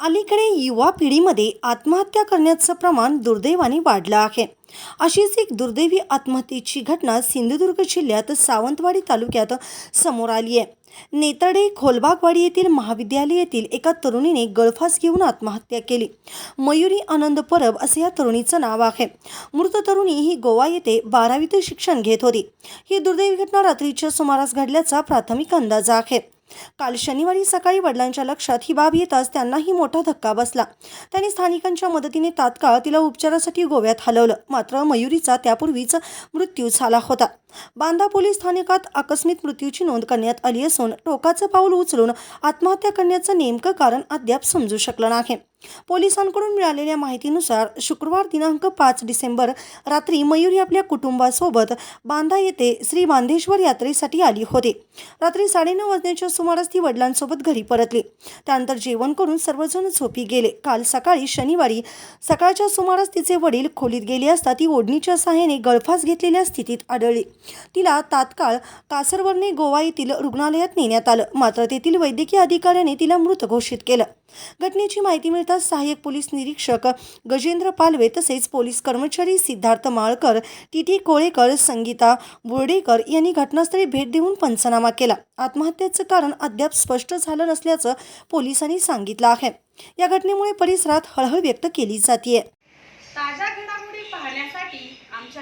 अलीकडे युवा पिढीमध्ये आत्महत्या करण्याचं प्रमाण दुर्दैवाने वाढलं आहे. अशीच एक दुर्दैवी आत्महत्येची घटना सिंधुदुर्ग जिल्ह्यात सावंतवाडी तालुक्यात समोर आली आहे. नेतडे खोलबागवाडी येथील महाविद्यालय येथील एका तरुणीने गळफास घेऊन आत्महत्या केली. मयुरी आनंद परब असे या तरुणीचं नाव आहे. मृत तरुणी ही गोवा येथे बारावीत शिक्षण घेत होती. ही दुर्दैवी घटना रात्रीच्या सुमारास घडल्याचा प्राथमिक अंदाज आहे. काल शनिवारी सकाळी वडिलांच्या लक्षात ही बाब येताच त्यांनाही मोठा धक्का बसला. त्यांनी स्थानिकांच्या मदतीने तात्काळ तिला उपचारासाठी गोव्यात हलवलं. मात्र मयुरीचा त्यापूर्वीच मृत्यू झाला होता. बांदा पोलीस स्थानकात आकस्मिक मृत्यूची नोंद करण्यात आली असून टोकाचं पाऊल उचलून आत्महत्या करण्याचं नेमकं कारण अद्याप समजू शकलं नाही. पोलिसांकडून मिळालेल्या माहितीनुसार शुक्रवार दिनांक पाच डिसेंबर रात्री मयुरी आपल्या कुटुंबासोबत बांदा येथे श्री बांधेश्वर यात्रेसाठी आली होती. रात्री साडेनऊ वाजण्याच्या सुमारास ती वडिलांसोबत घरी परतली. त्यानंतर जेवण करून सर्वजण झोपी गेले. काल सकाळी शनिवारी सकाळच्या सुमारास तिचे वडील खोलीत गेले असता ती ओढणीच्या सहाय्याने गळफास घेतलेल्या स्थितीत आढळली. तिला तात्काळ कासरवरने गोवा येथील रुग्णालयात नेण्यात आलं. मात्र तेथील वैद्यकीय अधिकाऱ्याने तिला मृत घोषित केलं. घटनेची माहिती मिळताच सहाय्यक पोलीस निरीक्षक गजेंद्र पालवे तसेच पोलीस कर्मचारी सिद्धार्थ माळकर टीटी कोळेकर संगीता बोर्डेकर यांनी घटनास्थळी भेट देऊन पंचनामा केला. आत्महत्येचं कारण अद्याप स्पष्ट झालं नसल्याचं पोलिसांनी सांगितलं आहे. या घटनेमुळे परिसरात हळहळ व्यक्त केली जाते